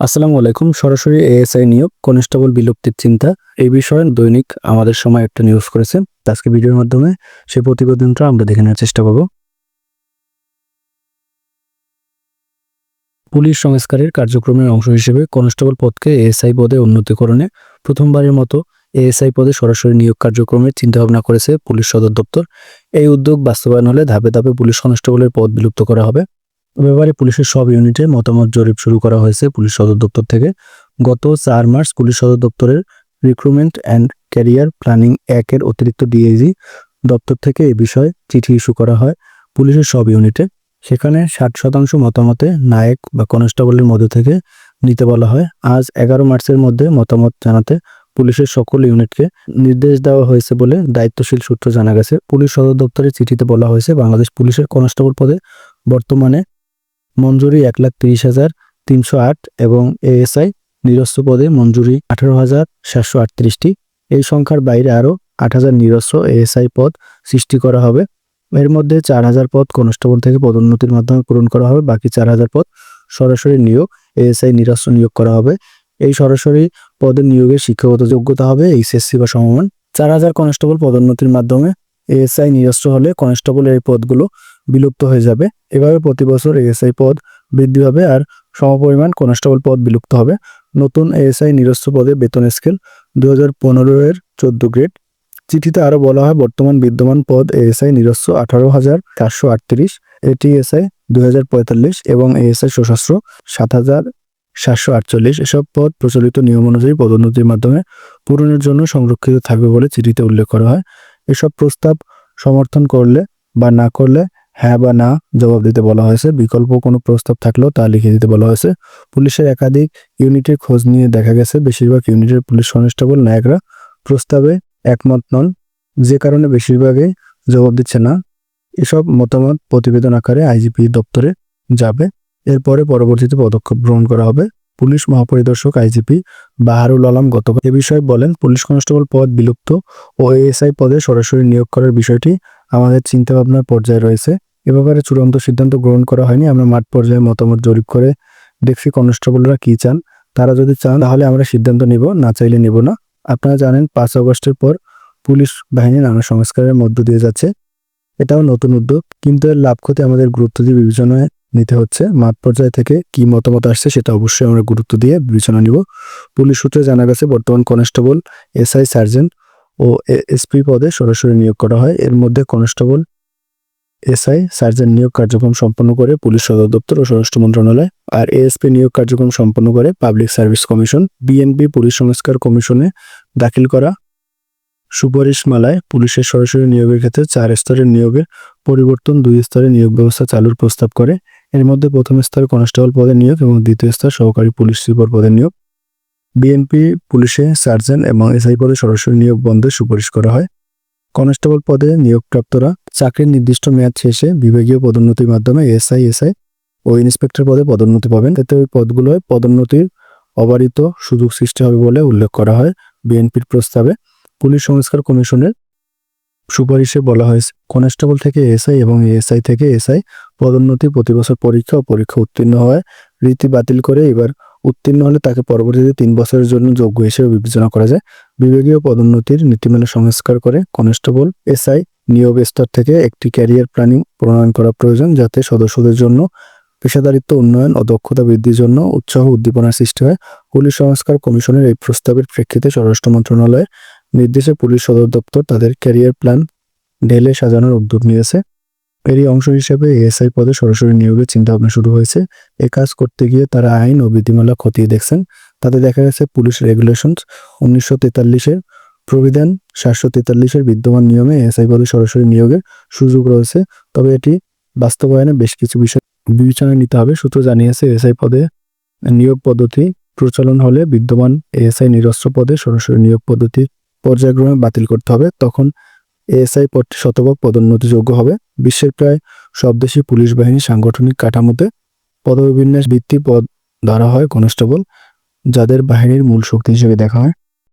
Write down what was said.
আসসালামু আলাইকুম। সরাসরি এএসআই নিয়োগ, কনস্টেবল বিলুপ্তির চিন্তা, এই বিষয়ে দৈনিক আমাদের সময় একটা নিউজ করেছে আজকে ভিডিওর মাধ্যমে সেই প্রতিবেদনটা আমরা দেখে নেওয়ার চেষ্টা করব। পুলিশ সংস্কারের কার্যক্রমের অংশ হিসেবে কনস্টেবল পদকে এএসআই পদে উন্নতিকরণে প্রথমবারের মতো এএসআই পদে সরাসরি নিয়োগ কার্যক্রমের চিন্তাভাবনা করেছে পুলিশ সদর দপ্তর। এই উদ্যোগ বাস্তবায়ন হলে ধাপে ধাপে পুলিশ কনস্টেবলের পদ বিলুপ্ত করা হবে। ব্যাপারে পুলিশের সব ইউনিটে মতামত জরিপ শুরু করা হয়েছে পুলিশ সদর দপ্তর থেকে। গত চার মার্চ পুলিশ সদর দপ্তরের রিক্রুটমেন্ট অ্যান্ড ক্যারিয়ার প্ল্যানিং একের অতিরিক্ত ডিআইজি দপ্তর থেকে এ বিষয়ে চিঠি ইস্যু করা হয় পুলিশের সব ইউনিটে। সেখানে ষাট শতাংশ মতামতে নায়ক বা কনস্টেবলের মধ্যে থেকে নিতে বলা হয়। আজ এগারো মার্চের মধ্যে মতামত জানাতে পুলিশের সকল ইউনিটকে নির্দেশ দেওয়া হয়েছে বলে দায়িত্বশীল সূত্র জানা গেছে। পুলিশ সদর দপ্তরের চিঠিতে বলা হয়েছে, বাংলাদেশ পুলিশের কনস্টেবল পদে বর্তমানে মঞ্জুরি এক লাখ তিরিশ হাজার তিনশো আট এবং এএসআই নিরস্ত্র পদে মঞ্জুরি আঠারো হাজার সাতশো আটত্রিশটি। এই সংখ্যার বাইরে আরও আট হাজার নিরস্ত্র এএসআই পদ সৃষ্টি করা হবে। এর মধ্যে চার হাজার পদ কনস্টেবল থেকে পদোন্নতির মাধ্যমে পূরণ করা হবে। বাকি চার হাজার পদ সরাসরি নিয়োগ, এএসআই নিরস্ত্র নিয়োগ করা হবে। এই সরাসরি পদের নিয়োগের শিক্ষাগত যোগ্যতা হবে এইচএসসি বা সমমান। চার হাজার কনস্টেবল পদোন্নতির মাধ্যমে এএসআই নিরস্ত্র হলে কনস্টেবল এই পদগুলো বিলুপ্ত হয়ে যাবে। এভাবে প্রতি বছর এএসআই পদ বৃদ্ধি হবে আর সমপরিমাণ কনস্টেবল পদ বিলুপ্ত হবে। নতুন এএসআই নিরস্ত্র পদে বেতন স্কেল দু হাজার পনেরো এর চোদ্দ গ্রেড চিঠিতে আরও বলা হয়, বর্তমান বিদ্যমান পদ এএসআই নিরস্ত্র আঠারো হাজার চারশো আটত্রিশ এটিএসআই দুই হাজার পঁয়তাল্লিশ এবং এএসআই সশস্ত্র সাত হাজার সাতশো আটচল্লিশ। এসব পদ প্রচলিত নিয়ম অনুযায়ী পদোন্নতির মাধ্যমে পূরণের জন্য সংরক্ষিত থাকবে বলে চিঠিতে উল্লেখ করা হয়। এসব প্রস্তাব সমর্থন করলে বা না করলে হ্যাঁ বা না জবাব দিতে বলা হয়েছে। বিকল্প কোনো প্রস্তাব থাকলেও তা লিখে দিতে বলা হয়েছে। পুলিশের একাধিক ইউনিটের খোঁজ নিয়ে দেখা গেছে, বেশিরভাগ ইউনিটের পুলিশ কনস্টেবল নায়করা প্রস্তাবে একমত নন। যে কারণে বেশিরভাগই জবাব দিচ্ছে না। এসব মতামত প্রতিবেদন আকারে আইজিপি দপ্তরে যাবে। এরপরে পরবর্তীতে পদক্ষেপ গ্রহণ করা হবে। পুলিশ মহাপরিদর্শক আইজিপি বাহারুল আলম গতকাল এ বিষয়ে বলেন, পুলিশ কনস্টেবল পদ বিলুপ্ত ও এএসআই পদে সরাসরি নিয়োগ করার বিষয়টি আমাদের চিন্তাভাবনার পর্যায়ে রয়েছে। এ ব্যাপারে চূড়ান্ত সিদ্ধান্ত গ্রহণ করা হয়নি। আমরা মাঠ পর্যায়ে মতামত জরিপ করে দেখছি কনস্টেবলরা কি চান। তারা যদি চান, তাহলে আমরা সিদ্ধান্ত নিব, না চাইলে নিব না। আপনারা জানেন, পাঁচ আগস্টের পর পুলিশ বাহিনী নানা সংস্কারের মধ্য দিয়ে যাচ্ছে। এটাও নতুন উদ্যোগ, কিন্তু এর লাভ ক্ষতি আমাদের গুরুত্ব দিয়ে বিবেচনায় নিতে হচ্ছে। মাঠ পর্যায় থেকে কি মতামত আসছে সেটা অবশ্যই আমরা গুরুত্ব দিয়ে বিবেচনা নিব। পুলিশ সূত্রে জানা গেছে, বর্তমান কনস্টেবল এসআই সার্জেন্ট ও এসপি পদে সরাসরি নিয়োগ করা হয়। এর মধ্যে কনস্টেবল এসআই, সার্জেন্ট নিয়োগ কার্যক্রম সম্পন্ন করে পুলিশ সদর দপ্তর ও স্বরাষ্ট্র মন্ত্রণালয় আর এএসপি নিয়োগ কার্যক্রম সম্পন্ন করে public service commission, BNP police সংস্কার কমিশনে দাখিল করা। সুপারিশমালায় পুলিশের সরাসরি নিয়োগের ক্ষেত্রে চার স্তরের নিয়োগের পরিবর্তন, দুই স্তরে নিয়োগ ব্যবস্থা চালুর প্রস্তাব করে। এর মধ্যে প্রথম স্তর কনস্টেবল পদে নিয়োগ এবং দ্বিতীয় স্তর সহকারী পুলিশ সুপার পদে নিয়োগ। বিএনপি পুলিশে সার্জেন্ট এবং এসআই পদে সরাসরি নিয়োগ বন্ধের সুপারিশ করা হয়। কনস্টেবল পদে নিয়োগপ্রাপ্তরা চাকরির নির্দিষ্ট মেয়াদ শেষে বিভাগীয় পদোন্নতির মাধ্যমে এসআই এসআই ও ইন্সপেক্টর পদে পদোন্নতি পাবেন। এতে ওই পদগুলোয় পদোন্নতির অবারিত সুযোগ সৃষ্টি হবে বলে উল্লেখ করা হয় বিএনপির প্রস্তাবে। পুলিশ সংস্কার কমিশনের সুপারিশে বলা হয়েছে, কনস্টেবল থেকে এসআই এবং এসআই থেকে এসআই পদোন্নতি প্রতি বছর পরীক্ষা ও পরীক্ষা উত্তীর্ণ হয়। রীতি বাতিল করে এবার উত্তীর্ণ হলে তাকে পরবর্তীতে তিন বছরের জন্য যোগ্য হিসেবে বিবেচনা করা যায়। বিভাগীয় পদোন্নতির নীতিমালা সংস্কার করে কনস্টেবল, এসআই নিয়োগ স্তর থেকে একটি ক্যারিয়ার প্ল্যানিং প্রণয়ন করা প্রয়োজন যাতে সদস্যদের জন্য পেশাদারিত্ব, উন্নয়ন ও দক্ষতা বৃদ্ধির জন্য উৎসাহ উদ্দীপনার সৃষ্টি হয়। পুলিশ সংস্কার কমিশনের এই প্রস্তাবের প্রেক্ষিতে স্বরাষ্ট্র মন্ত্রণালয়ের নির্দেশে পুলিশ সদর দপ্তর তাদের ক্যারিয়ার প্ল্যান ঢেলে সাজানোর উদ্যোগ নিয়েছে। এরই অংশ হিসেবে এএসআই পদে সরাসরি নিয়োগের চিন্তাভাবনা শুরু হয়েছে। এ কাজ করতে গিয়ে তারা আইন ও বিধিমালা খতিয়ে দেখছেন। তাতে দেখা গেছে পুলিশ রেগুলেশনস উনিশশো তেতাল্লিশের প্রবিধান, সাতশো তেতাল্লিশের বিদ্যমান নিয়মে এসআই পদে সরাসরি নিয়োগের সুযোগ রয়েছে। তবে এটি বাস্তবায়নে বেশ কিছু বিষয় বিবেচনায় নিতে হবে। সূত্র জানিয়েছে এএসআই পদে নিয়োগ পদ্ধতি প্রচলন হলে বিদ্যমান এএসআই নিরস্ত্র পদে সরাসরি নিয়োগ পদ্ধতি পর্যায়ক্রমে বাতিল করতে হবে। তখন এএসআই পদটি শতভাগ পদোন্নতিযোগ্য হবে। বিশ্বের প্রায় সব দেশই পুলিশ বাহিনী সাংগঠনিক কাঠামোতে পদবিন্যাস ভিত্তি পদ ধরা হয় কনস্টেবল। যাদের বাহিনীর মূল শক্তি হিসেবে দেখা হয়।